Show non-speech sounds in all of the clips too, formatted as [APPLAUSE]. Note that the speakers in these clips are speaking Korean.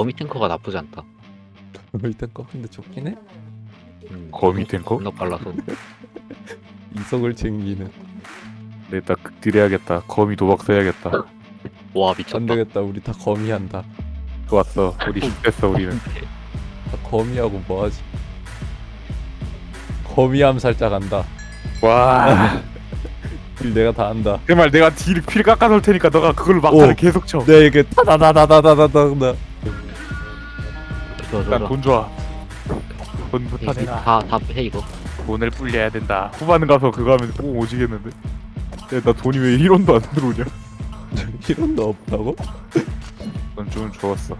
거미 탱커가 나쁘지 않다. 일단 꺼는데 좋긴 해. 음, 거미 탱커? 겁나 빨라서. [LAUGHS] 이성을 챙기는. 내가 극딜해야겠다. 거미 도박 써야겠다. 와 미쳤다. 되겠다. 우리 다 거미한다. 좋았어. 우리 힘냈어 우리는. 다 거미하고 뭐하지? 거미함 살짝 한다. 와. 일 내가 다 한다. 내 말 내가 딜 필 깎아 놓을 테니까 너가 그걸 막 계속 쳐. 네 이게 다다다다다다다. 좋아 좋아. 돈 좋아. 돈부터 내가 다다해 이거. 돈을 불려야 된다. 후반 가서 그거 하면 꼭 오지겠는데. 야, 나 돈이 왜 1원도 안 들어오냐? [LAUGHS] 이런도 없다고? 넌 좀 좋았어.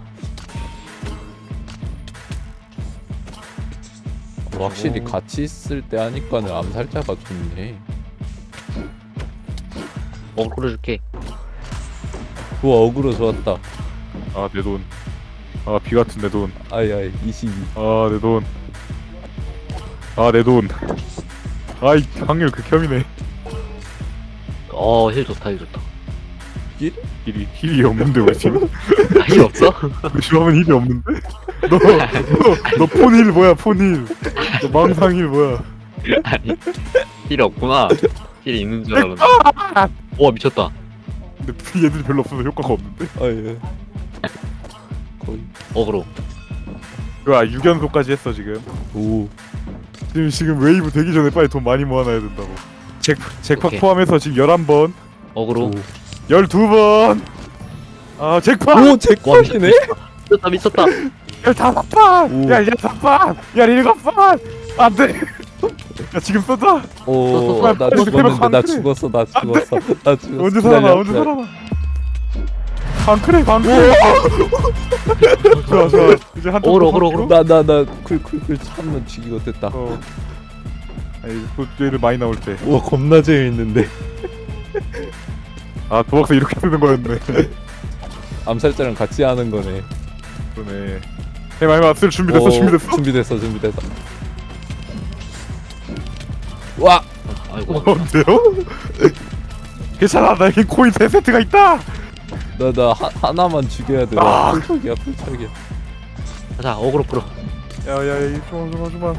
확실히 오. 같이 있을 때 하니까는 암살자가 좋네. 어 끌어줄게. 우와 어그로 좋았다. 아 내 돈. 아 비 같은 내 돈. 아이 아이 22. 아 내 돈. 아 내 돈. 아이 확률 극혐이네. 어힐 좋다 힐 좋다. 힐이 힐이 없는데 우리 팀. 아, 힐 없어? [LAUGHS] 우리 팀하면 힐이 없는데. 너너 폰힐 뭐야 폰힐. 너 망상 힐 뭐야? 아니 힐 없구나. 힐 있는 줄 알았는데. 와 미쳤다. 근데 얘들이 별로 없어서 효과가 없는데. 아예. 거의 어그로. 그아 6연속까지 했어 지금. 오. 지금 지금 웨이브 되기 전에 빨리 돈 많이 모아놔야 된다고. 잭 잭팟 오케이. 포함해서 지금 11번, 어그로. 오. 12번. 아 잭팟 오 와 잭팟이네. 미쳤다 미쳤다. 15번. 오. 야 16번. 야 7번. 안 돼. 야 지금 쏜다. 오나 나 죽었는데 나. 죽었어 나 죽었어 나 죽었어. 언제 살아나? 언제. 살아나? 방크래 방크래. [LAUGHS] 좋아 좋아. 이제 한 어그로, 어그로, 어그로. 나나나쿨쿨쿨 참는 죽이고 됐다. 어. 아니 소재를 많이 나올 때. 우와 겁나 재밌는데. 아 도박사 이렇게 쓰는 거였네. [LAUGHS] 암살자랑 같이 하는 거네. 그러네. 해마 해마 쓸 준비됐어 오, 준비됐어. 준비됐어 준비됐어. 와 아이고. 뭔데요? [LAUGHS] 괜찮아 나에겐 코인 3세트가 있다. 나나 하나만 죽여야 돼. 아. 쿨척이야 쿨척이야. 자 어그로 끌어. 야야야 조만 조만 조만.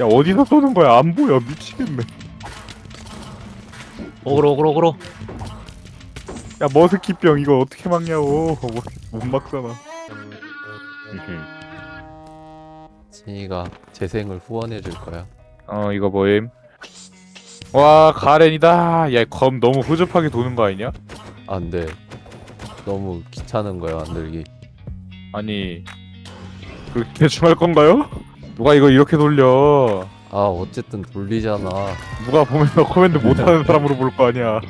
야 어디서 쏘는 거야 안 보여 미치겠네. 어그로 어그로 어그로. 야 머스키병 이거 어떻게 막냐고 뭐, [LAUGHS] 못 막잖아. 진이가 재생을 후원해 줄 거야. 어 이거 뭐임? 와 가렌이다. 야 검 너무 후접하게 도는 거 아니냐? 안 돼. 너무 귀찮은 거야 만들기. 아니 그렇게 대충 할 건가요? 누가 이거 이렇게 돌려? 아 어쨌든 돌리잖아. 누가 보면 너 코맨드 못하는 사람으로 볼 거 아니야.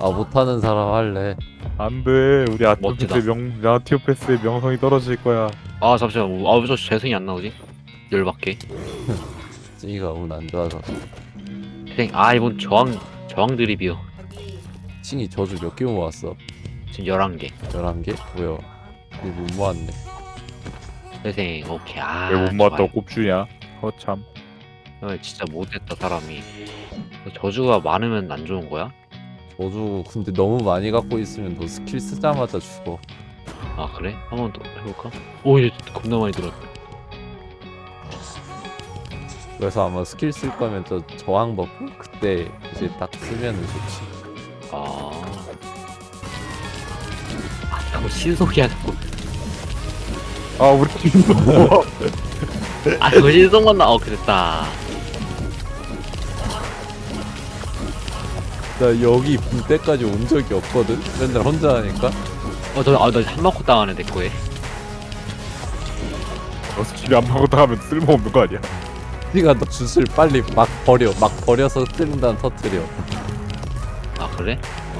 아 못하는 사람 할래. 안 돼 우리 멋지다. 아티오패스의 명 아티오패스의 명성이 떨어질 거야. 아 잠시만. 아저 재생이 안 나오지? 열받게. 진이가 운 안 좋아서. 재생. 아 이번 저항 저항 드립이요. 칭이 저주 몇 개 모았어? 지금 11개. 11개? 뭐야? 이거 못 모았네. 재생 오케이. 아. 왜 못. 모았다고 꼽주냐? 허참. 아, 진짜 못했다 사람이. 저주가 많으면 안 좋은 거야? 저주 근데 너무 많이 갖고 있으면 너 스킬 쓰자마자 죽어. 아 그래? 한 번 더 해볼까? 오 이제 겁나 많이 들었다. 그래서 아마 스킬 쓸 거면 저 저항 버프 그때 이제 딱 쓰면은 좋지. 아. 아 자꾸 신속이야 자꾸. 아 우리 팀도 뭐? 아 저거 신속 만 나. 어 그랬다. 나 여기 볼 때까지 온 적이 없거든. 맨날 혼자 하니까. 어 저 아 나 한마코 당하네 내 거에. 너 스킬이 안 먹었다 하면 쓸모 없는 거 아니야? 네가 너 슛을 빨리 막 버려. 막 버려서 뜨는 다음 터트려. 아 그래?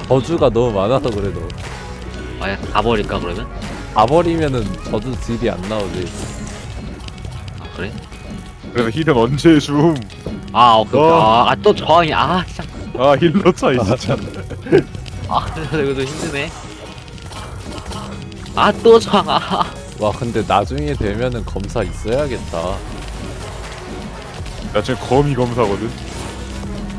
저주가 너무 많아서 그래 너. 아야 가버릴까 그러면? 다 버리면은 저주 딜이 안 나오지. 아 그래? 그래서 힐은 언제 줌? 아 오케이. 어. 아또 저항이 아 진짜. 아 힐러 차이 진짜. 아 이것도 힘드네. 아 또 저항 아. 와 근데 나중에 되면은 검사 있어야겠다. 나 지금 거미 검사거든.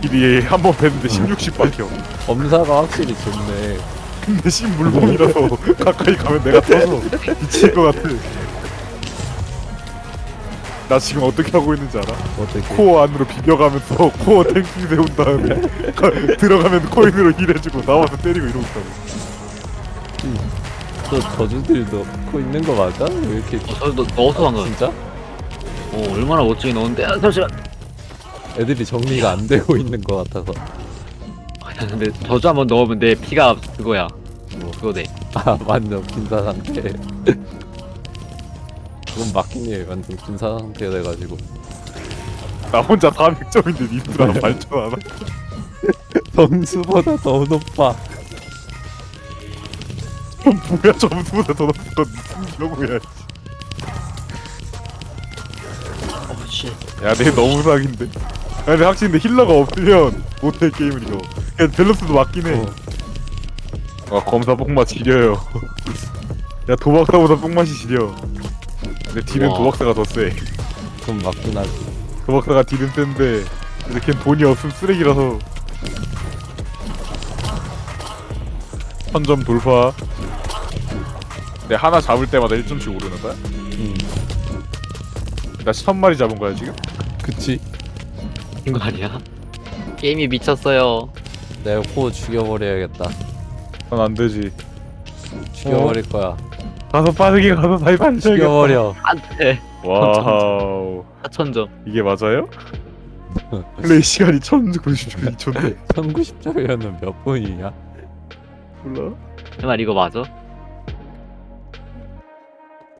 길이 한번 뵀는데 16씩 박혀 [LAUGHS] 검사가 확실히 좋네. 근데 신 물봉이라서 [LAUGHS] 가까이 가면 내가 터져 미칠 것 같아 나 지금 어떻게 하고 있는지 알아? 어떻게? 코어 안으로 비벼가면서 코어 탱킹 세운 다음에 가- 들어가면 코인으로 힐해주고 나와서 때리고 이러고 있다고 저 저주들 넣고 있는 거 맞아? 왜 이렇게 어, 저 너, 넣어서 한 거야. 진짜? 어, 얼마나 멋지게 넣었는데. 아, 잠시만. 애들이 정리가 안 되고 있는 거 같아서. 아, 근데 저주 한번 넣으면 내 피가 그거야. 뭐 그거 돼. 아 완전 빈사 상태. 그건 맞긴 해. 완전 빈사 상태 돼가지고. 나 혼자 400점인데 니들아 발전 안 하? [LAUGHS] 점수보다 더 높아. [LAUGHS] 뭐야 점수보다 더 높은 건 무슨 경우야 씨. 야 내 너무 사기인데 야 근데 확실히 근데 힐러가 없으면 못해 게임을 이거 그냥 밸런스도 맞긴 해 어. 아 검사 뽕맛 지려요 야 도박사보다 뽕맛이 지려 근데 딜은 와. 도박사가 더세 그건 맞긴 하지. 도박사가 딜은 센데 근데 걘 돈이 없으면 쓰레기라서 선점 돌파 내 하나 잡을 때마다 1점씩 오르는 거야? 음. 나 10마리 잡은 거야 지금? 그치? 이거 아니야? 게임이 미쳤어요. 내가 코 죽여버려야겠다. 난 안 되지 죽여버릴 거야. 가서 빠르게 가서 사이판 죽여버려. 안 돼. 와우 4천점. 이게 맞아요? [LAUGHS] 플레이 시간이 1090초 2000대 1090점이면 몇 분이냐? 몰라? 그 말 이거 맞아?